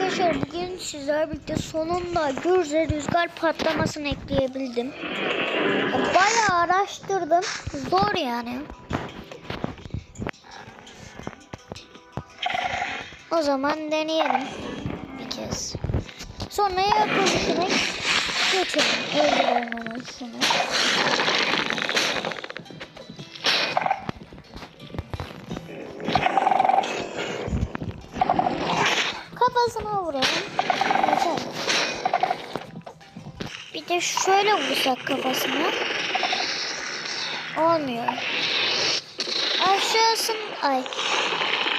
Arkadaşlar bugün sizlerle birlikte sonunda Gürze rüzgar patlamasını ekleyebildim. Bayağı araştırdım. Zor yani. O zaman deneyelim bir kez. Sonra yapılışına geçelim. Eldiven olmasını. Vuralım. Yeter. Bir de şöyle vursak kafasına. Olmuyor. Aşağısın ay.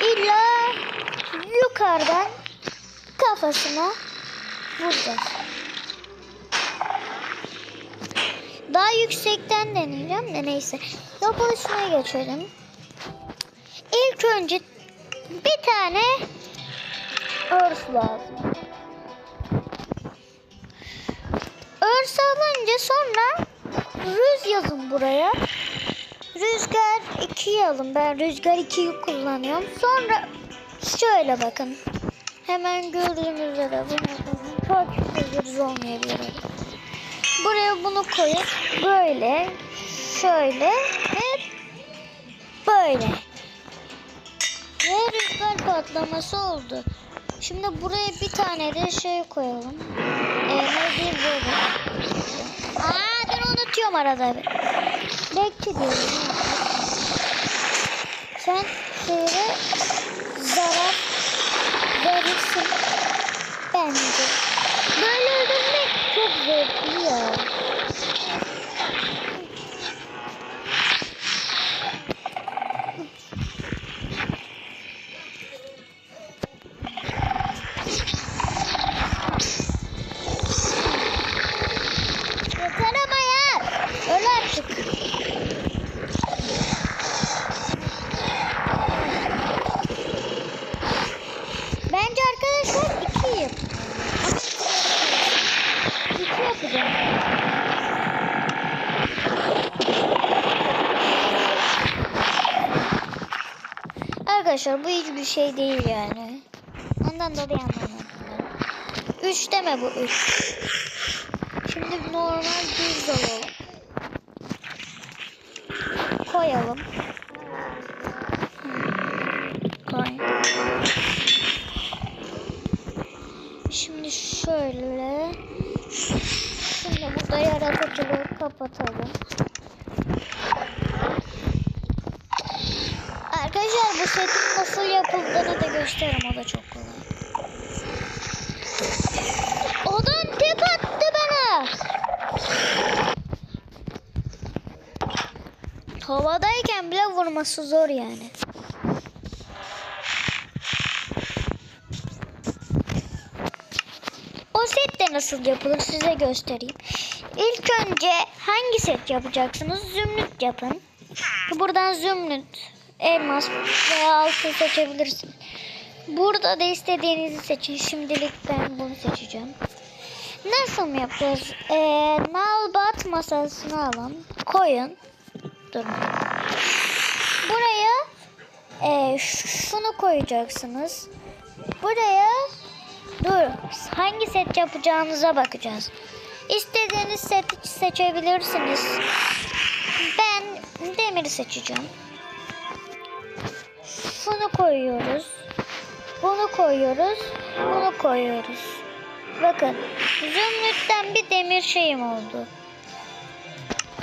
İlla yukarıdan kafasına vuracağız. Daha yüksekten deneyeceğim de neyse. Yapılışına geçelim. İlk önce bir tane örs lazım. Örs alınca sonra rüz yazın buraya. Rüzgar 2'yi alın. Ben rüzgar 2'yi kullanıyorum. Sonra şöyle bakın. Hemen gördüğünüz üzere bunu çok yüksek olmayabilir. Buraya bunu koyup böyle, şöyle ve böyle. Ve rüzgar patlaması oldu. Şimdi buraya bir tane de şey koyalım. Ee, ne diyeyim böyle. Aa ben unutuyorum arada. Bekçi diyorum. Sen şöyle zarar verirsin bence. Arkadaşlar bu hiçbir şey değil yani. Ondan dolayı anlamadım. Üç deme bu üç. Şimdi normal düz alalım. Koyalım. Koy. Şimdi şöyle. Şimdi burada yaratıcılığı kapatalım. Bu setin nasıl yapıldığını da gösteririm. O da çok kolay. Odan tek attı bana. Havadayken bile vurması zor yani. O set de nasıl yapılır size göstereyim. İlk önce hangi set yapacaksınız? Zümrüt yapın. Buradan zümrüt, elmas veya altın seçebilirsiniz. Burada da istediğinizi seçin. Şimdilik ben bunu seçeceğim. Nasıl mı yapacağız? Ee, nalbat masasını alın. Koyun. Durun. Buraya e, şunu koyacaksınız. Buraya dur. Hangi set yapacağınıza bakacağız. İstediğiniz seti seçebilirsiniz. Ben demiri seçeceğim. Şunu koyuyoruz. Bunu koyuyoruz. Bunu koyuyoruz. Bakın. Zümrütten bir demir şeyim oldu.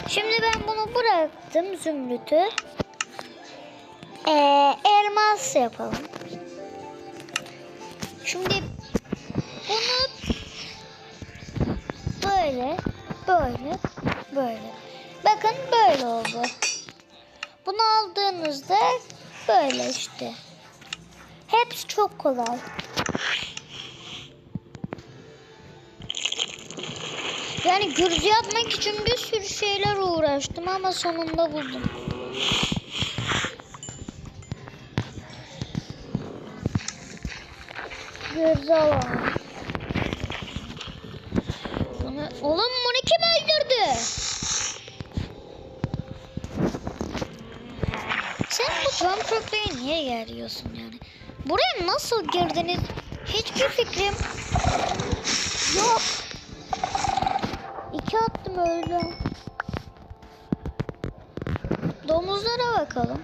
Şimdi ben bunu bıraktım zümrütü. Ee, elmas yapalım. Şimdi bunu böyle, böyle, böyle. Bakın böyle oldu. Bunu aldığınızda böyle işte. Hepsi çok kolay. Yani gürcü yapmak için bir sürü şeyler uğraştım ama sonunda buldum. Alalım. Bunu, oğlum Köprüyü niye yer yiyorsun yani? Buraya nasıl girdiniz Hiçbir fikrim yok. İki attım öldüm. Domuzlara bakalım.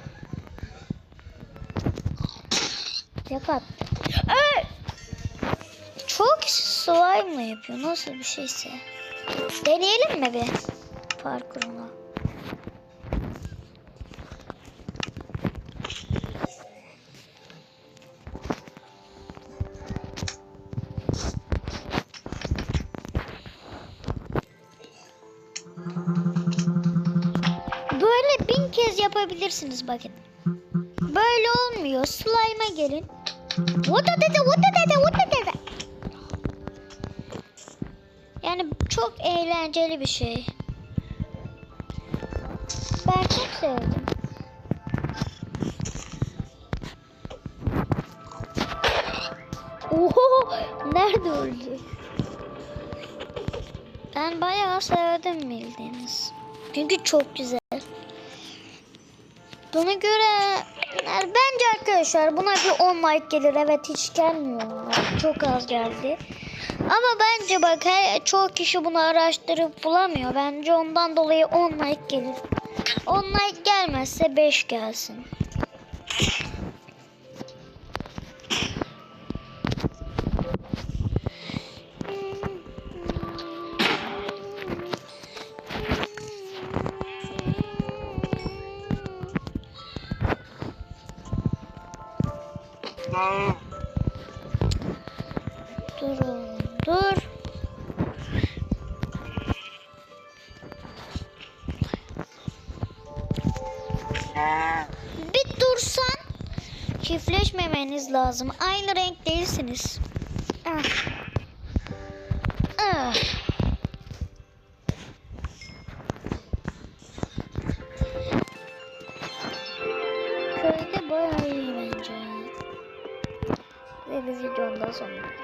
Tek attı. Ay! Çok slime yapıyor. Nasıl bir şeyse. Deneyelim mi bir parkurunu? Yapabilirsiniz bakın. Böyle olmuyor. Slime'a gelin. Vada dede, vada dede, vada dede. Yani çok eğlenceli bir şey. Ben çok sevdim. Oho! Nerede öldü? Ben bayağı sevdim bildiğiniz. Çünkü çok güzel. Buna göre bence arkadaşlar buna bir 10 like gelir. Evet hiç gelmiyor. Çok az geldi. Ama bence bak he, çoğu kişi bunu araştırıp bulamıyor. Bence ondan dolayı 10 like gelir. 10 like gelmezse 5 gelsin. Dur oğlum dur. Bir dursan çiftleşmemeniz lazım. Aynı renk değilsiniz. Ah. awesome.